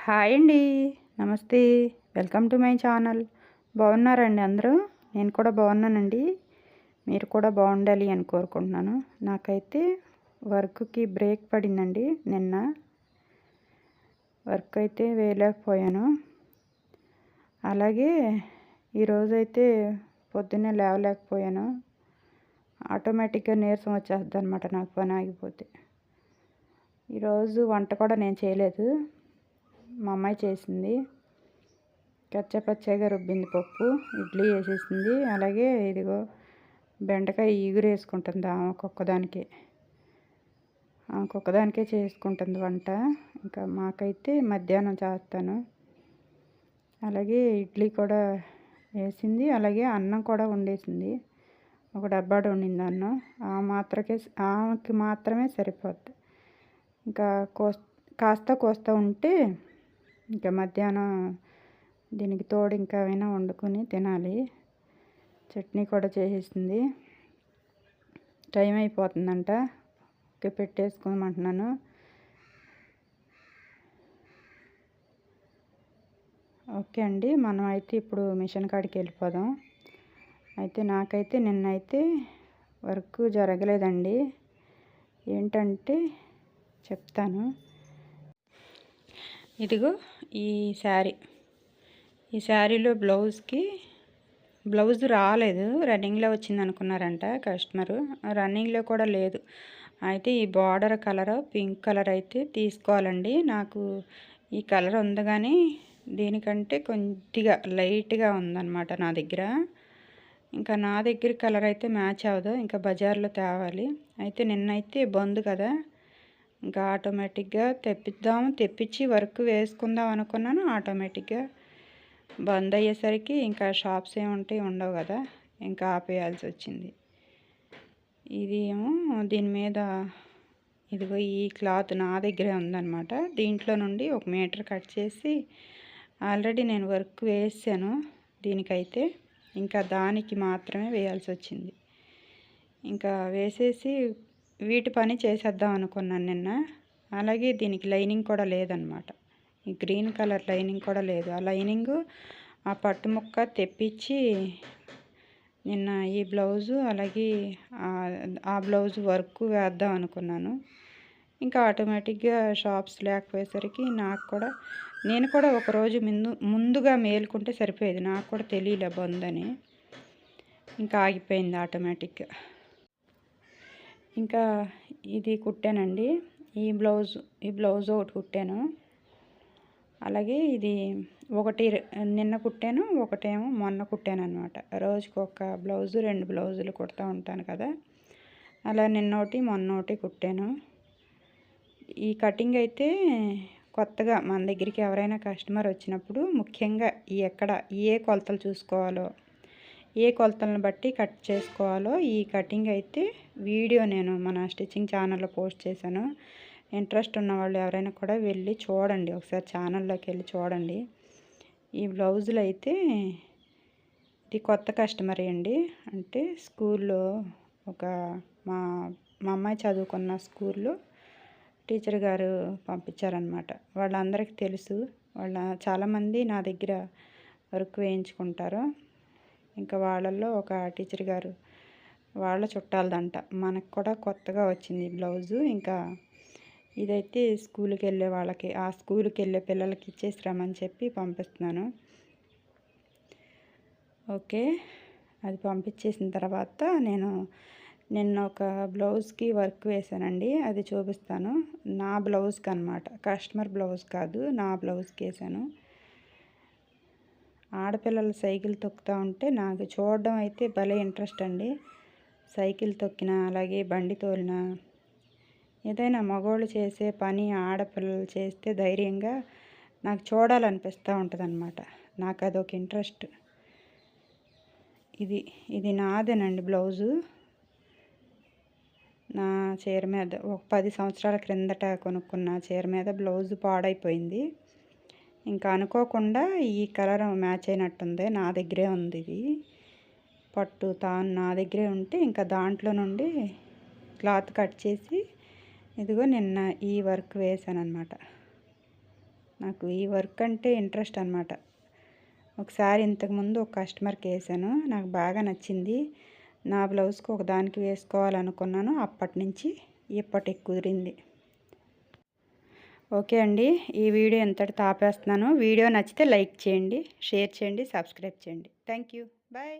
Hi అండి. Namaste. Welcome to my channel. బాగున్నారండి అందరూ? నేను కూడా బాగున్నానండి. మీరు కూడా బాగుండాలి అని కోరుకుంటున్నాను. నాకైతే వర్క్కి బ్రేక్ పడిందండి నిన్న. వర్క్ అయితే వేయలేకపోయాను. అలాగే ఈరోజైతే పొద్దున్నే లేవలేకపోయాను. ఆటోమేటిక్గా నీరసం వచ్చేస్తుంది అనమాట నాకు పని ఆగిపోతే. ఈరోజు వంట కూడా నేను చేయలేదు. మా అమ్మాయి చేసింది. కచ్చపచ్చగా రుబ్బింది పప్పు ఇడ్లీ వేసేసింది. అలాగే ఇదిగో బెండకాయ ఈగురు వేసుకుంటుంది ఒక్కొక్కదానికే ఒక్కొక్కదానికే చేసుకుంటుంది వంట. ఇంకా మాకైతే మధ్యాహ్నం చేస్తాను. అలాగే ఇడ్లీ కూడా వేసింది. అలాగే అన్నం కూడా వండేసింది. ఒక డబ్బాడు వండింది అన్నం. ఆ మాత్రకే ఆమెకి మాత్రమే సరిపోద్ది. ఇంకా కోస్ కాస్త కోస్తా ఉంటే ఇంకా మధ్యాహ్నం దీనికి తోడు ఇంకా ఏమైనా వండుకొని తినాలి. చట్నీ కూడా చేసేసింది. టైం అయిపోతుందంట. ఓకే పెట్టేసుకోమంటున్నాను. ఓకే అండి మనం అయితే ఇప్పుడు మిషన్ కాడికి వెళ్ళిపోదాం. అయితే నాకైతే నిన్నైతే వర్క్ జరగలేదండి. ఏంటంటే చెప్తాను. ఇదిగో ఈ శారీ. ఈ శారీలో బ్లౌజ్కి బ్లౌజ్ రాలేదు. రన్నింగ్లో వచ్చింది అనుకున్నారంట కస్టమరు. రన్నింగ్లో కూడా లేదు. అయితే ఈ బార్డర్ కలర్ పింక్ కలర్ అయితే తీసుకోవాలండి. నాకు ఈ కలర్ ఉంది కానీ దీనికంటే కొద్దిగా లైట్గా ఉందన్నమాట నా దగ్గర. ఇంకా నా దగ్గర కలర్ అయితే మ్యాచ్ అవ్వదు. ఇంకా బజార్లో తేవాలి. అయితే నిన్నైతే బంద్ కదా. ఇంకా ఆటోమేటిక్గా తెప్పిద్దాం. తెప్పించి వర్క్ వేసుకుందాం అనుకున్నాను. ఆటోమేటిక్గా బంద్ అయ్యేసరికి ఇంకా షాప్స్ ఏముంటాయి ఉండవు కదా ఇంకా ఆపేయాల్సి వచ్చింది. ఇది ఏమో దీని మీద ఇదిగో ఈ క్లాత్ నా దగ్గరే ఉందన్నమాట. దీంట్లో నుండి ఒక మీటర్ కట్ చేసి ఆల్రెడీ నేను వర్క్ వేసాను. దీనికైతే ఇంకా దానికి మాత్రమే వేయాల్సి వచ్చింది. ఇంకా వేసేసి వీటి పని చేసేద్దాం అనుకున్నాను నిన్న. అలాగే దీనికి లైనింగ్ కూడా లేదనమాట. ఈ గ్రీన్ కలర్ లైనింగ్ కూడా లేదు. ఆ లైనింగ్ ఆ పట్టు ముక్క తెప్పించి నిన్న ఈ బ్లౌజు అలాగే ఆ బ్లౌజ్ వర్క్ వేద్దాం అనుకున్నాను. ఇంకా ఆటోమేటిక్గా షాప్స్ లేకపోయేసరికి నాకు కూడా నేను కూడా ఒకరోజు ముందు ముందుగా మేలుకుంటే సరిపోయేది. నాకు కూడా తెలియలే బందని. ఇంకా ఆగిపోయింది ఆటోమేటిక్గా. ఇంకా ఇది కుట్టానండి. ఈ బ్లౌజ్ ఈ బ్లౌజ్ ఒకటి కుట్టాను. అలాగే ఇది ఒకటి నిన్న కుట్టాను ఒకటేమో మొన్న కుట్టాను అనమాట రోజుకి ఒక బ్లౌజు రెండు బ్లౌజులు కుడతా ఉంటాను కదా. అలా నిన్నోటి మొన్నోటి కుట్టాను. ఈ కటింగ్ అయితే కొత్తగా మన దగ్గరికి ఎవరైనా కస్టమర్ వచ్చినప్పుడు ముఖ్యంగా ఎక్కడ ఏ కొలతలు చూసుకోవాలో ఏ కొలతలను బట్టి కట్ చేసుకోవాలో ఈ కటింగ్ అయితే వీడియో నేను మన స్టిచ్చింగ్ ఛానల్లో పోస్ట్ చేశాను. ఇంట్రెస్ట్ ఉన్న వాళ్ళు ఎవరైనా కూడా వెళ్ళి చూడండి. ఒకసారి ఛానల్లోకి వెళ్ళి చూడండి. ఈ బ్లౌజులు అయితే ఇది కొత్త కస్టమర్ అండి. అంటే స్కూల్లో ఒక మా మా అమ్మాయి చదువుకున్న స్కూల్లో టీచర్ గారు పంపించారనమాట వాళ్ళందరికీ తెలుసు. వాళ్ళ చాలామంది నా దగ్గర వర్క్ వేయించుకుంటారు. ఇంకా వాళ్ళల్లో ఒక టీచర్ గారు వాళ్ళ చుట్టాలదంట. మనకు కూడా కొత్తగా వచ్చింది బ్లౌజు. ఇంకా ఇదైతే స్కూల్కి వెళ్ళే వాళ్ళకి ఆ స్కూల్కి వెళ్ళే పిల్లలకి ఇచ్చేసిరామని చెప్పి పంపిస్తున్నాను. ఓకే. అది పంపించేసిన తర్వాత నేను నిన్న ఒక బ్లౌజ్కి వర్క్ వేసానండి అది చూపిస్తాను. నా బ్లౌజ్కి అనమాట కస్టమర్ బ్లౌజ్ కాదు నా బ్లౌజ్కి వేసాను ఆడపిల్లలు సైకిల్ తొక్కుతూ ఉంటే నాకు చూడడం అయితే భలే ఇంట్రెస్ట్ అండి. సైకిల్ తొక్కిన అలాగే బండి తోలిన ఏదైనా మగవాళ్ళు చేసే పని ఆడపిల్లలు చేస్తే ధైర్యంగా నాకు చూడాలనిపిస్తూ ఉంటుంది అనమాట నాకు అదొక ఇంట్రెస్ట్. ఇది ఇది నాదేనండి బ్లౌజు. నా చీర మీద ఒక పది సంవత్సరాల క్రిందట కొనుక్కున్న చీర మీద బ్లౌజ్ పాడైపోయింది. ఇంకా అనుకోకుండా ఈ కలర్ మ్యాచ్ అయినట్టుంది. నా దగ్గరే ఉంది ఇది. పట్టు తాను నా దగ్గరే ఉంటే ఇంకా దాంట్లో నుండి క్లాత్ కట్ చేసి ఇదిగో నిన్న ఈ వర్క్ వేసాను అనమాట నాకు ఈ వర్క్ అంటే ఇంట్రెస్ట్ అనమాట ఒకసారి ఇంతకుముందు ఒక కస్టమర్కి వేసాను నాకు బాగా నచ్చింది. నా బ్లౌజ్కి ఒక దానికి వేసుకోవాలనుకున్నాను. అప్పటి నుంచి ఇప్పటికి కుదిరింది. ఓకే అండి. ఈ వీడియో ఎంతటి తాపేస్తున్నాను. వీడియో నచ్చితే లైక్ చేయండి షేర్ చేయండి సబ్స్క్రైబ్ చేయండి. Thank you bye.